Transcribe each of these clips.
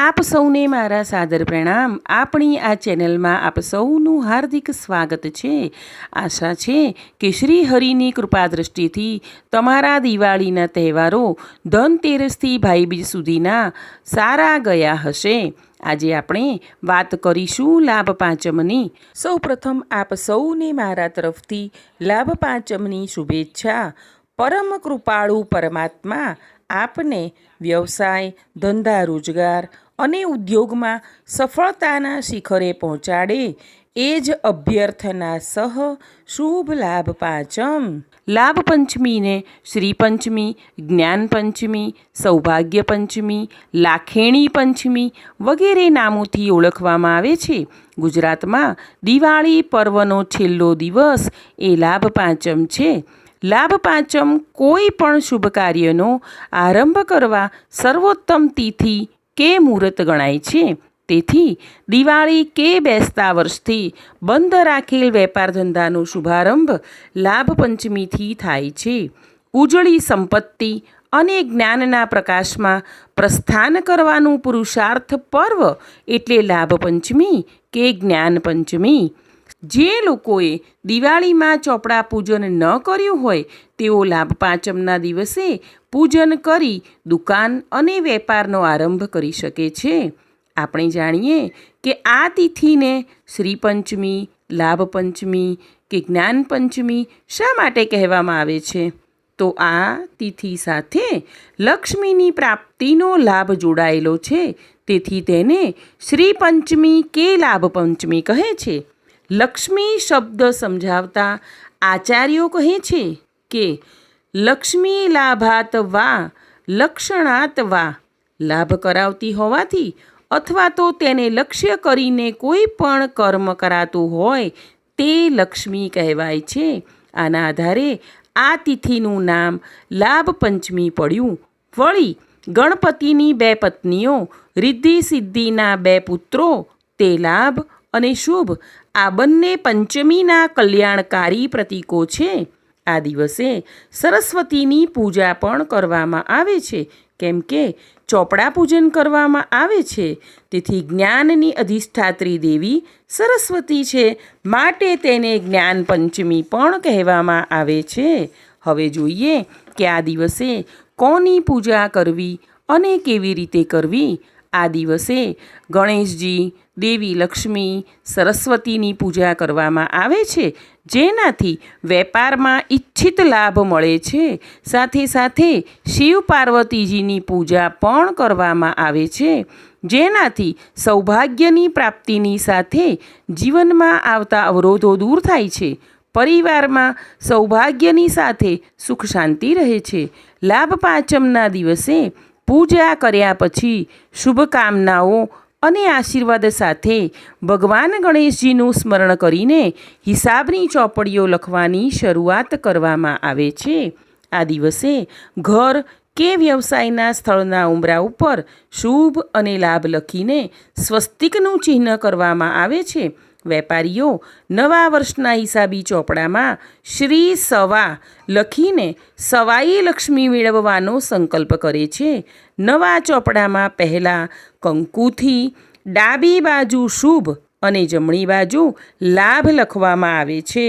આપ સૌને મારા સાદર પ્રણામ. આપણી આ ચેનલમાં આપ સૌનું હાર્દિક સ્વાગત છે. આશા છે કે શ્રી હરિની કૃપા દૃષ્ટિથી તમારા દિવાળીના તહેવારો ધનતેરસથી ભાઈબીજ સુધીના સારા ગયા હશે. આજે આપણે વાત કરીશું લાભ પાંચમની. સૌપ્રથમ આપ સૌને મારા તરફથી લાભ પાંચમની શુભેચ્છા. પરમ કૃપાળુ પરમાત્મા આપને વ્યવસાય, ધંધા, રોજગાર અને ઉદ્યોગમાં સફળતાના શિખરે પહોંચાડે. એ જ અભ્યર્થના સહ શુભ લાભ પાંચમ. લાભ પંચમીને શ્રી પંચમી, જ્ઞાન પંચમી, સૌભાગ્ય પંચમી, લાખેણી પંચમી વગેરે નામોથી ઓળખવામાં આવે છે. ગુજરાતમાં દિવાળી પર્વનો છેલ્લો દિવસ એ લાભ પાંચમ છે. લાભ પાંચમ કોઈ પણ શુભ કાર્યનો આરંભ કરવા સર્વોત્તમ તિથિ કે મુહૂર્ત ગણાય છે. તેથી દિવાળી કે બેસતા વર્ષથી બંધ રાખેલ વેપાર ધંધાનો શુભારંભ લાભ પંચમીથી થાય છે. ઉજળી સંપત્તિ અને જ્ઞાનના પ્રકાશમાં પ્રસ્થાન કરવાનું પુરુષાર્થ પર્વ એટલે લાભ પંચમી કે જ્ઞાન પંચમી. જે લોકોએ દિવાળીમાં ચોપડા પૂજન ન કર્યું હોય, તેઓ લાભ પાંચમના દિવસે પૂજન કરી દુકાન અને વેપારનો આરંભ કરી શકે છે. આપણે જાણીએ કે આ તિથિને શ્રી પંચમી લાભ પંચમી કે જ્ઞાન પંચમી શા માટે કહેવામાં આવે છે? તો આ તિથિ સાથે લક્ષ્મીની પ્રાપ્તિનો લાભ જોડાયેલો છે. તેથી તેને શ્રી પંચમી કે લાભ પંચમી કહે છે. લક્ષ્મી શબ્દ સમજાવતા આચાર્યો કહે છે કે, લક્ષ્મી લાભાત વા, લક્ષણાત વા. લાભ કરાવતી હોવાથી અથવા તો તેને લક્ષ્ય કરીને કોઈ પણ કર્મ કરાતું હોય તે લક્ષ્મી કહેવાય છે. આના આધારે આ તિથિનું નામ લાભ પંચમી પડ્યું. વળી ગણપતિની બે પત્નીઓ રિદ્ધિ સિદ્ધિના બે પુત્રો, તે લાભ અને શુભ આ બંને પંચમીના કલ્યાણકારી પ્રતીકો છે. આ દિવસે સરસ્વતીની પૂજા પણ કરવામાં આવે છે. કેમ કે ચોપડા પૂજન કરવામાં આવે છે. તેથી જ્ઞાનની અધિષ્ઠાત્રી દેવી સરસ્વતી છે. માટે તેને જ્ઞાન પંચમી પણ કહેવામાં આવે છે. હવે જોઈએ કે આ દિવસે કોની પૂજા કરવી અને કેવી રીતે કરવી? આ દિવસે ગણેશજી, દેવી લક્ષ્મી, સરસ્વતીની પૂજા કરવામાં આવે છે. જેનાથી વેપારમાં ઈચ્છિત લાભ મળે છે. સાથે સાથે શિવ પાર્વતીજીની પૂજા પણ કરવામાં આવે છે. જેનાથી સૌભાગ્યની પ્રાપ્તિની સાથે જીવનમાં આવતા અવરોધો દૂર થાય છે. પરિવારમાં સૌભાગ્યની સાથે સુખ શાંતિ રહે છે. લાભ પાંચમના દિવસે પૂજા કર્યા પછી શુભકામનાઓ અને આશીર્વાદ સાથે ભગવાન ગણેશજીનું સ્મરણ કરીને હિસાબની ચોપડીઓ લખવાની શરૂઆત કરવામાં આવે છે. આ દિવસે ઘર કે વ્યવસાયના સ્થળના ઉંબરા ઉપર શુભ અને લાભ લખીને સ્વસ્તિકનું ચિહ્ન કરવામાં આવે છે. વેપારીઓ નવા વર્ષના હિસાબી ચોપડામાં શ્રી સવા લખીને સવાઈ લક્ષ્મી મેળવવાનો સંકલ્પ કરે છે. નવા ચોપડામાં પહેલાં કંકુથી, ડાબી બાજુ શુભ અને જમણી બાજુ લાભ લખવામાં આવે છે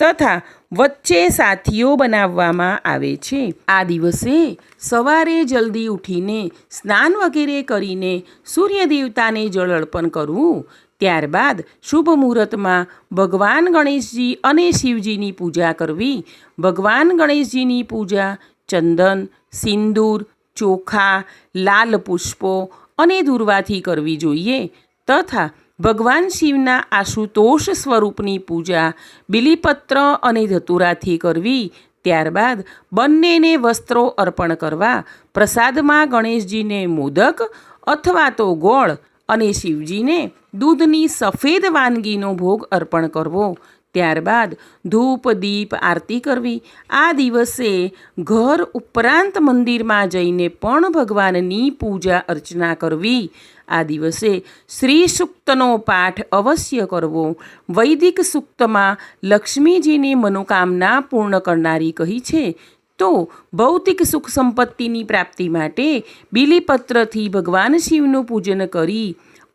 તથા વચ્ચે સાથીઓ બનાવવામાં આવે છે. આ દિવસે સવારે જલ્દી ઉઠીને સ્નાન વગેરે કરીને સૂર્ય દેવતાને જળ અર્પણ કરવું ત્યારબાદ શુભ મુહૂર્તમાં ભગવાન ગણેશજી અને શિવજીની પૂજા કરવી. ભગવાન ગણેશજીની પૂજા ચંદન, સિંદૂર, ચોખા, લાલ પુષ્પો અને દુર્વાથી કરવી જોઈએ તથા ભગવાન શિવના આશુતોષ સ્વરૂપની પૂજા બિલીપત્ર અને ધતુરાથી કરવી. ત્યારબાદ બંનેને વસ્ત્રો અર્પણ કરવા, પ્રસાદમાં ગણેશજીને મોદક અથવા તો ગોળ અને શિવજીને દૂધની સફેદ વાનગીનો ભોગ અર્પણ કરવો. ત્યારબાદ ધૂપ, દીપ, આરતી કરવી. આ દિવસે ઘર ઉપરાંત મંદિરમાં જઈને પણ ભગવાનની પૂજા અર્ચના કરવી. આ દિવસે શ્રી સૂક્તનો પાઠ અવશ્ય કરવો. વૈદિક સૂક્તમાં લક્ષ્મીજીની મનોકામના પૂર્ણ કરનારી કહી છે તો ભૌતિક સુખ સંપત્તિની પ્રાપ્તિ માટે બિલીપત્રથી ભગવાન શિવનું પૂજન કરી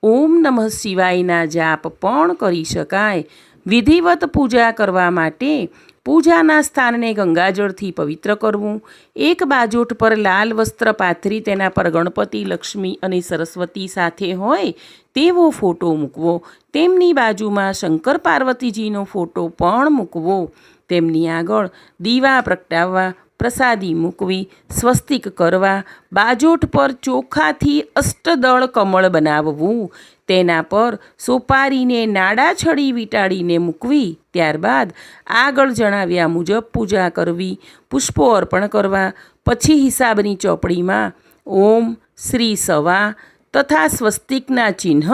ઓમ નમઃ શિવાયના જાપ પણ કરી શકાય. વિધિવત પૂજા કરવા માટે પૂજાના સ્થાનને ગંગાજળથી પવિત્ર કરવું. એક બાજોટ પર લાલ વસ્ત્ર પાથરી તેના પર ગણપતિ, લક્ષ્મી અને સરસ્વતી સાથે હોય તેવો ફોટો મૂકવો. તેમની બાજુમાં શંકર પાર્વતીજીનો ફોટો પણ મૂકવો. તેમની આગળ દીવા પ્રગટાવવા પ્રસાદી મૂકવી, સ્વસ્તિક કરવા, બાજોટ પર ચોખાથી અષ્ટદળ કમળ બનાવવું, તેના પર સોપારીને નાડા છડી વીંટાડીને મૂકવી, ત્યારબાદ આગળ જણાવ્યા મુજબ પૂજા કરવી, પુષ્પો અર્પણ કરવા, પછી હિસાબની ચોપડીમાં ઓમ, શ્રી સવા તથા સ્વસ્તિકના ચિહ્ન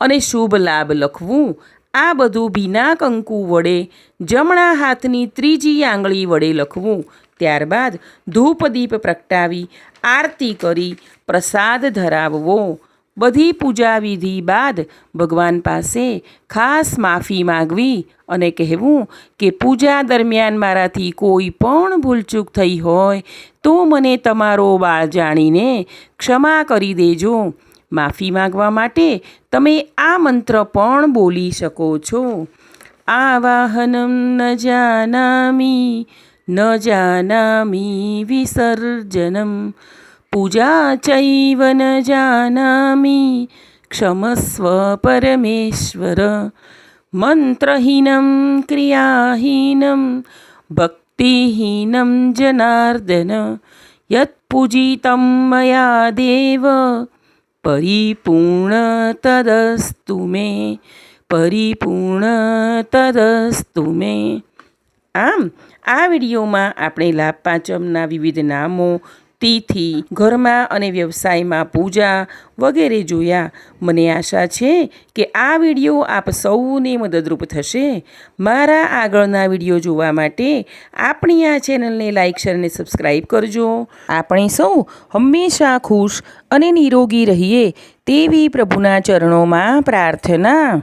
અને શુભ લાભ લખવું, આ બધું ભીના કંકુ વડે જમણા હાથની ત્રીજી આંગળી વડે લખવું ત્યારબાદ ધૂપદીપ પ્રગટાવી આરતી કરી, પ્રસાદ ધરાવવો. બધી પૂજા વિધિ બાદ ભગવાન પાસે ખાસ માફી માગવી અને કહેવું કે પૂજા દરમિયાન મારાથી કોઈ પણ ભૂલચૂક થઈ હોય તો મને તમારો બાળ જાણીને ક્ષમા કરી દેજો. માફી માગવા માટે તમે આ મંત્ર પણ બોલી શકો છો. આવાહનમ ન જાનામી ન જાનામી વિસર્જનમ પૂજા ચૈવ ન જાનામી ક્ષમસ્વ પરમેશ્વર મંત્રહીનમ ક્રિયાહીનમ ભક્તિહીનમ જનાર્દન યત્પૂજિતમ મયા દેવ પરિપૂર્ણ તદસ્તુ મે પરિપૂર્ણ તદસ્તુ મે આમ, આ વિડીયોમાં આપણે લાભ પાંચમના વિવિધ નામો, તિથિ, ઘરમાં અને વ્યવસાયમાં પૂજા વગેરે જોયા. મને આશા છે કે આ વીડિયો આપ સૌને મદદરૂપ થશે. મારા આગળના વીડિયો જોવા માટે આપણી આ ચેનલને લાઇક, શેર અને સબસ્ક્રાઈબ કરજો. આપણે સૌ હંમેશા ખુશ અને નિરોગી રહીએ તેવી પ્રભુના ચરણોમાં પ્રાર્થના.